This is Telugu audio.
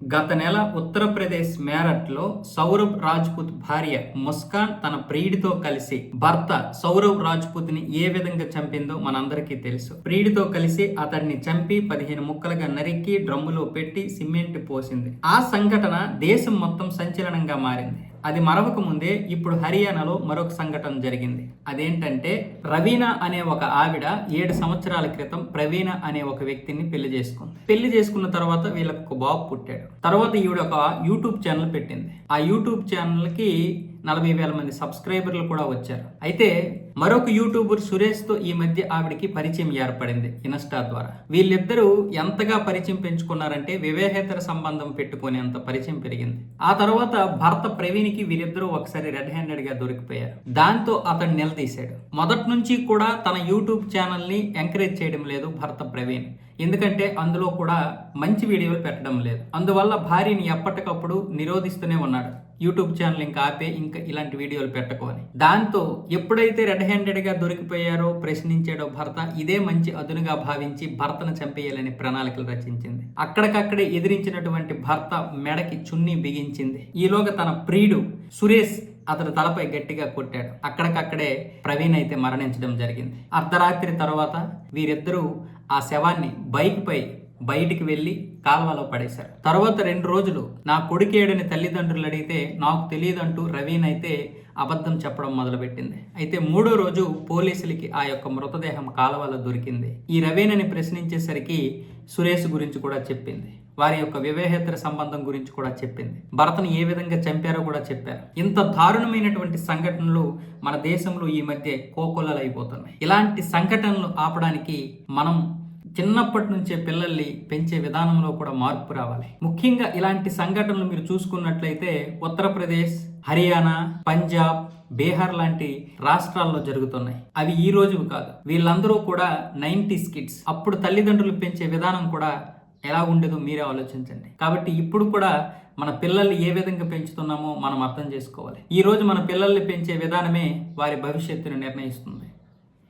గత నెల ఉత్తరప్రదేశ్ మేరట్లో సౌరభ్ రాజ్పుత్ భార్య ముస్కాన్ తన ప్రియుడితో కలిసి భర్త సౌరవ్ రాజ్పుత్ని ఏ విధంగా చంపిందో మనందరికీ తెలుసు. ప్రియుడితో కలిసి అతడిని చంపి పదిహేను ముక్కలుగా నరికి డ్రమ్ములో పెట్టి సిమెంట్ పోసింది. ఆ సంఘటన దేశం మొత్తం సంచలనంగా మారింది. అది మరవక ముందే ఇప్పుడు హర్యానాలో మరొక సంఘటన జరిగింది. అదేంటంటే రవీణ అనే ఒక ఆవిడ ఏడు సంవత్సరాల క్రితం ప్రవీణ అనే ఒక వ్యక్తిని పెళ్ళి చేసుకుంది. పెళ్ళి చేసుకున్న తర్వాత వీళ్ళకు ఒక బాబు పుట్టాడు. తర్వాత ఈవిడ ఒక యూట్యూబ్ ఛానల్ పెట్టింది. ఆ యూట్యూబ్ ఛానల్కి నలభై వేల మంది సబ్స్క్రైబర్లు కూడా వచ్చారు. అయితే మరొక యూట్యూబర్ సురేష్తో ఈ మధ్య ఆవిడకి పరిచయం ఏర్పడింది ఇన్స్టా ద్వారా. వీళ్ళిద్దరూ ఎంతగా పరిచయం పెంచుకున్నారంటే వివేహేతర సంబంధం పెట్టుకునేంత పరిచయం పెరిగింది. ఆ తర్వాత భర్త ప్రవీణ్కి వీరిద్దరూ ఒకసారి రెడ్ హ్యాండెడ్గా దొరికిపోయారు. దాంతో అతను నిలదీశాడు. మొదటి నుంచి కూడా తన యూట్యూబ్ ఛానల్ని ఎంకరేజ్ చేయడం లేదు భర్త ప్రవీణ్. ఎందుకంటే అందులో కూడా మంచి వీడియోలు పెట్టడం లేదు. అందువల్ల భార్యని ఎప్పటికప్పుడు నిరోధిస్తూనే ఉన్నాడు. యూట్యూబ్ ఛానల్ ఇంకా ఆపే ఇంకా ఇలాంటి వీడియోలు పెట్టుకోని దాంతో ఎప్పుడైతే రెడ్ హ్యాండెడ్గా దొరికిపోయారో ప్రశ్నించాడో భర్త ఇదే మంచి అదునుగా భావించి భర్తను చంపేయాలని ప్రణాళికలు రచించింది. అక్కడికక్కడే ఎదిరించినటువంటి భర్త మెడకి చున్నీ బిగించింది. ఈలోగా తన ప్రియుడు సురేష్ అతడు తలపై గట్టిగా కొట్టాడు. అక్కడికక్కడే ప్రవీణ్ అయితే మరణించడం జరిగింది. అర్ధరాత్రి తర్వాత వీరిద్దరూ ఆ శవాన్ని బైక్పై బయటికి వెళ్ళి కాల్వలో పడేశారు. తర్వాత రెండు రోజులు నా కొడుకేడని తల్లిదండ్రులు అడిగితే నాకు తెలియదంటూ రవీన్ అయితే అబద్ధం చెప్పడం మొదలుపెట్టింది. అయితే మూడో రోజు పోలీసులకి ఆ యొక్క మృతదేహం కాలువలో దొరికింది. ఈ రవీణని ప్రశ్నించేసరికి సురేష్ గురించి కూడా చెప్పింది. వారి యొక్క వివేహేతర సంబంధం గురించి కూడా చెప్పింది. భరతను ఏ విధంగా చంపారో కూడా చెప్పారు. ఇంత దారుణమైనటువంటి సంఘటనలు మన దేశంలో ఈ మధ్య కోకొల్లలు అయిపోతున్నాయి ఇలాంటి సంఘటనలు ఆపడానికి మనం చిన్నప్పటి నుంచే పిల్లల్ని పెంచే విధానంలో కూడా మార్పు రావాలి. ముఖ్యంగా ఇలాంటి సంఘటనలు మీరు చూసుకున్నట్లయితే ఉత్తరప్రదేశ్ హర్యానా పంజాబ్ బీహార్ లాంటి రాష్ట్రాల్లో జరుగుతున్నాయి. అవి ఈ రోజు కాదు. వీళ్ళందరూ కూడా నైంటీస్ కిడ్స్. అప్పుడు తల్లిదండ్రులు పెంచే విధానం కూడా ఎలా ఉండేదో మీరే ఆలోచించండి. కాబట్టి ఇప్పుడు కూడా మన పిల్లల్ని ఏ విధంగా పెంచుతున్నామో మనం అర్థం చేసుకోవాలి. ఈరోజు మన పిల్లల్ని పెంచే విధానమే వారి భవిష్యత్తును నిర్ణయిస్తుంది.